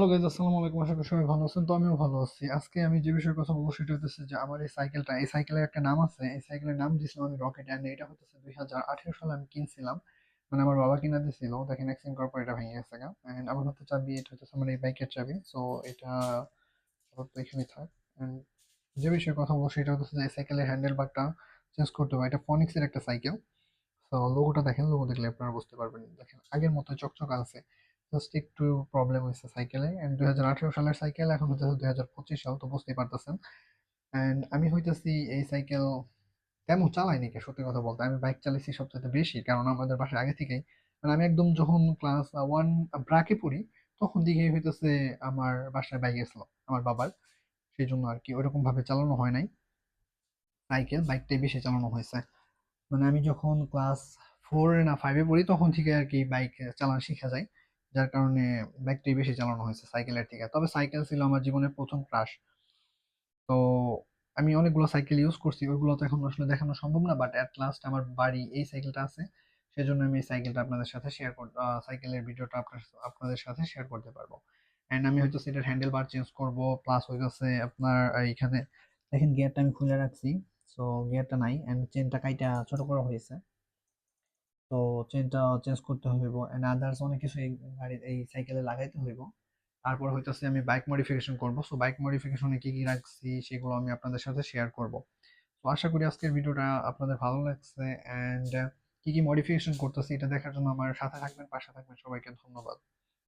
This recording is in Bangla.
আসসালামু আলাইকুম। আশা করি সবাই ভালো আছেন, তো আমিও ভালো আছি। আজকে আমি যে বিষয়ে কথা বলব সেটা হচ্ছে যে আমার এই সাইকেলটা, এই সাইকেলের একটা নাম আছে। এই সাইকেলের নাম দিয়েছিলাম আমি রকেট অ্যান্ড এটা হচ্ছে দুই হাজার আঠেরো সালে আমি কিনছিলাম। মানে আমার বাবা কিনা দিয়েছিল দেখেন করার পর এটা ভেঙে গেছে গা। অ্যান্ড আমার হাতে চাবি, এটা হচ্ছে আমার এই বাইকের চাবি। সো এটা এখানেই থাক। অ্যান্ড যে বিষয়ে কথা বলব সেটা হচ্ছে যে এই সাইকেলের হ্যান্ডেল বারটা চেঞ্জ করতে হবে। এটা ফনিক্সের একটা সাইকেল। তো লোগোটা দেখেন লোগো দেখলে আপনারা বুঝতে পারবেন। দেখেন, আগের মতো চকচক আছে। জাস্ট একটু প্রবলেম হয়েছে সাইকেলে এন্ড দুই হাজার আঠেরো সালের সাইকেল এখন হচ্ছে দুই হাজার পঁচিশ সাল, তো বুঝতেই পারতেছেন। অ্যান্ড আমি হইতেছি এই সাইকেল তেমন চালাইনি কে, সত্যি কথা বলতে। আমি বাইক চালিয়েছি সবচেয়ে বেশি, কারণ আমাদের বাসায় আগে থেকেই। মানে আমি একদম যখন ক্লাস ওয়ান ব্রাকে পড়ি, তখন দিকে হইতেছে আমার বাসায় বাইক গেছিল আমার বাবার। সেই জন্য আর কি ওইরকম ভাবে চালানো হয় নাই। সাইকেল বাইকটাই বেশি চালানো হয়েছে। মানে আমি যখন ক্লাস ফোর না ফাইভে পড়ি, তখন থেকে আর কি বাইক চালানো শিখা যায়। যার কারণে বাইকটাই বেশি চালানো হয়েছে, সাইকেলের থেকে। তবে সাইকেল ছিল আমার জীবনের প্রথম ক্রাশ তো আমি অনেকগুলো সাইকেল ইউজ করছি, ওইগুলো তো এখন আসলে দেখানো সম্ভব না বাট অ্যাট লাস্ট আমার বাড়ি এই সাইকেলটা আছে। সেজন্য আমি এই সাইকেলটা আপনাদের সাথে শেয়ার কর সাইকেলের ভিডিওটা আপনার আপনাদের সাথে শেয়ার করতে পারব। অ্যান্ড আমি হয়তো সেটার হ্যান্ডেল বার চেঞ্জ করব প্লাস হয়ে গেছে আপনার এইখানে, দেখেন গিয়ারটা আমি খুলে রাখছি। সো গিয়ারটা নাই অ্যান্ড চেনটা কাইটা ছোট করা হয়েছে। তো চেনটা চেঞ্জ করতে হইব এন্ড আদার্স অনেক কিছু এই গাড়ির এই সাইকেলে লাগাইতে হইব। তারপর হইতেছে আমি বাইক মডিফিকেশন করব। সো বাইক মডিফিকেশনে কি কি রাখছি সেগুলো আমি আপনাদের সাথে শেয়ার করব। তো আশা করি আজকের ভিডিওটা আপনাদের ভালো লাগছে এন্ড কি কি মডিফিকেশন করতেছি এটা দেখার জন্য আমার সাথে থাকবেন, পাশে থাকবেন, সবাইকে ধন্যবাদ।